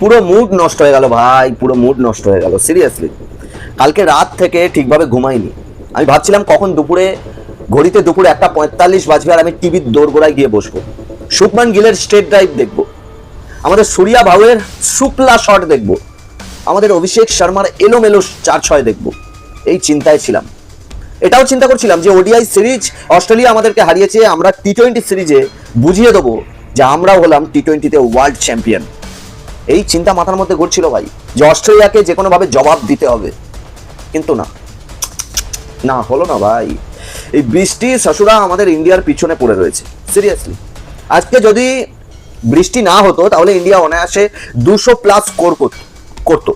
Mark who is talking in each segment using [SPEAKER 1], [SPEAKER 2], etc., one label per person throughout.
[SPEAKER 1] পুরো মুড নষ্ট হয়ে গেল ভাই, পুরো মুড নষ্ট হয়ে গেল সিরিয়াসলি কালকে রাত থেকে ঠিকভাবে ঘুমাইনি। আমি ভাবছিলাম কখন দুপুরে, ঘড়িতে দুপুরে একটা পঁয়তাল্লিশ বাজবে আর আমি টিভির দোরগোড়ায় গিয়ে বসবো। শুভমান গিলের স্টেট ড্রাইভ দেখব। আমাদের সূর্যা ভাউয়ের শুক্লা শট দেখব। আমাদের অভিষেক শর্মার এলোমেলো চার ছয় দেখব। এই চিন্তায় ছিলাম। এটাও চিন্তা করছিলাম যে ওডিআই সিরিজ অস্ট্রেলিয়া আমাদেরকে হারিয়েছে, আমরা টি টোয়েন্টি সিরিজে বুঝিয়ে দেবো যে আমরাও হলাম টি টোয়েন্টিতে ওয়ার্ল্ড চ্যাম্পিয়ন এই চিন্তা মাথার মধ্যে ঘুরছিল ভাই যে অস্ট্রেলিয়াকে যে কোনোভাবে জবাব দিতে হবে। কিন্তু না। না, হলো না ভাই। এই বৃষ্টি, শাশুড়া আমাদের ইন্ডিয়ার পিছনে পড়ে রয়েছে। সিরিয়াসলি আজকে যদি বৃষ্টি না হতো, তাহলে ইন্ডিয়া অনায়াসে দুশো প্লাস স্কোর করতো।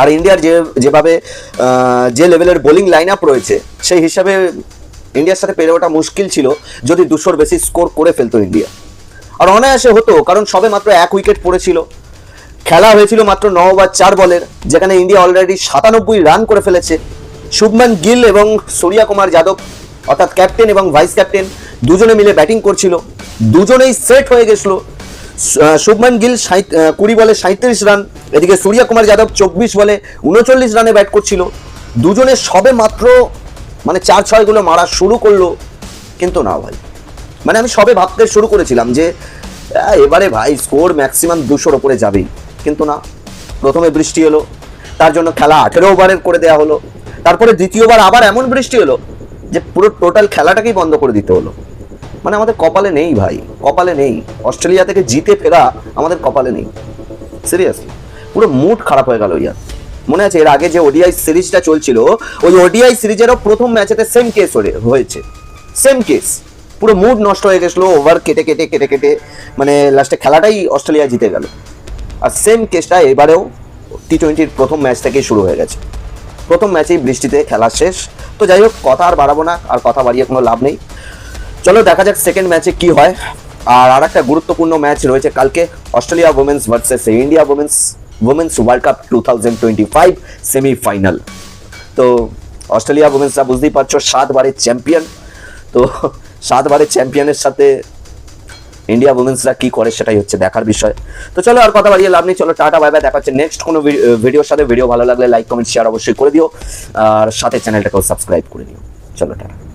[SPEAKER 1] আর ইন্ডিয়ার যে, যেভাবে যে লেভেলের বোলিং লাইন আপ রয়েছে, সেই হিসাবে ইন্ডিয়ার সাথে পেরে ওঠা মুশকিল ছিল যদি দুশোর বেশি স্কোর করে ফেলতো ইন্ডিয়া। আর অনায়াসে হতো, কারণ সবে মাত্র এক উইকেট পড়েছিল। খেলা হয়েছিল মাত্র ন ওভার চার বলের, যেখানে ইন্ডিয়া অলরেডি সাতানব্বই রান করে ফেলেছে। শুভমান গিল এবং সূর্যা কুমার যাদব, অর্থাৎ ক্যাপ্টেন এবং ভাইস ক্যাপ্টেন দুজনে মিলে ব্যাটিং করছিল। দুজনেই সেট হয়ে গেছিল। শুভমান গিল কুড়ি বলে সাঁত্রিশ রান, এদিকে সূর্যা কুমার যাদব চব্বিশ বলে উনচল্লিশ রানে ব্যাট করছিল। দুজনে সবে মাত্র মানে চার ছয়গুলো মারা শুরু করল। কিন্তু না ভাই মানে আমি সবে ভাবতে শুরু করেছিলাম যে এবারে ভাই স্কোর ম্যাক্সিমাম দুশোর ওপরে যাবেই। কিন্তু না। প্রথমে বৃষ্টি হলো তার জন্য খেলা আঠেরো ওভারের করে দেওয়া হলো। তারপরে দ্বিতীয়বার আবার এমন বৃষ্টি হলো যে পুরো টোটাল খেলাটাকেই বন্ধ করে দিতে হলো। মানে আমাদের কপালে নেই ভাই, কপালে নেই। অস্ট্রেলিয়া থেকে জিতে ফেরা আমাদের কপালে নেই। সিরিয়াসলি পুরো মুড খারাপ হয়ে গেল ইয়ার। মনে আছে এর আগে যে ওডিআই সিরিজটা চলছিল, ওই ওডিআই সিরিজেরও প্রথম ম্যাচেতে সেম কেস হয়েছে। সেম কেস পুরো মুড নষ্ট হয়ে গেছিল ওভার কেটে কেটে কেটে কেটে। মানে লাস্টে খেলাটাই অস্ট্রেলিয়া জিতে গেল। আর সেম কেসটা এবারেও টি টোয়েন্টির প্রথম ম্যাচ থেকেই শুরু হয়ে গেছে। প্রথম ম্যাচেই বৃষ্টিতে খেলা শেষ। তো যাই হোক, কথা আর বাড়াবো না, আর কথা বাড়িয়ে কোনো লাভ নেই। চলো দেখা যাক সেকেন্ড ম্যাচে কি হয়। আর আর একটা গুরুত্বপূর্ণ ম্যাচ রয়েছে কালকে, Australia women's versus India women's women's world cup two thousand twenty five semifinal তো অস্ট্রেলিয়া উমেন্সরা বুঝতেই পারছ, সাতবারের চ্যাম্পিয়ন তো সাতবারের চ্যাম্পিয়নের সাথে ইন্ডিয়া উমেন্সরা কি করে সেটাই হচ্ছে দেখার বিষয়। তো চলো আর কথা বাড়িয়ে লাভ নেই, চলো টাটা বাই বাই দেখা হচ্ছে নেক্সট কোনো ভিডিওর সাথে। ভিডিও ভালো লাগলে লাইক কমেন্ট শেয়ার অবশ্যই করে দিও। আর সাথে চ্যানেলটাকেও সাবস্ক্রাইব করে দিও চলো, টাটা।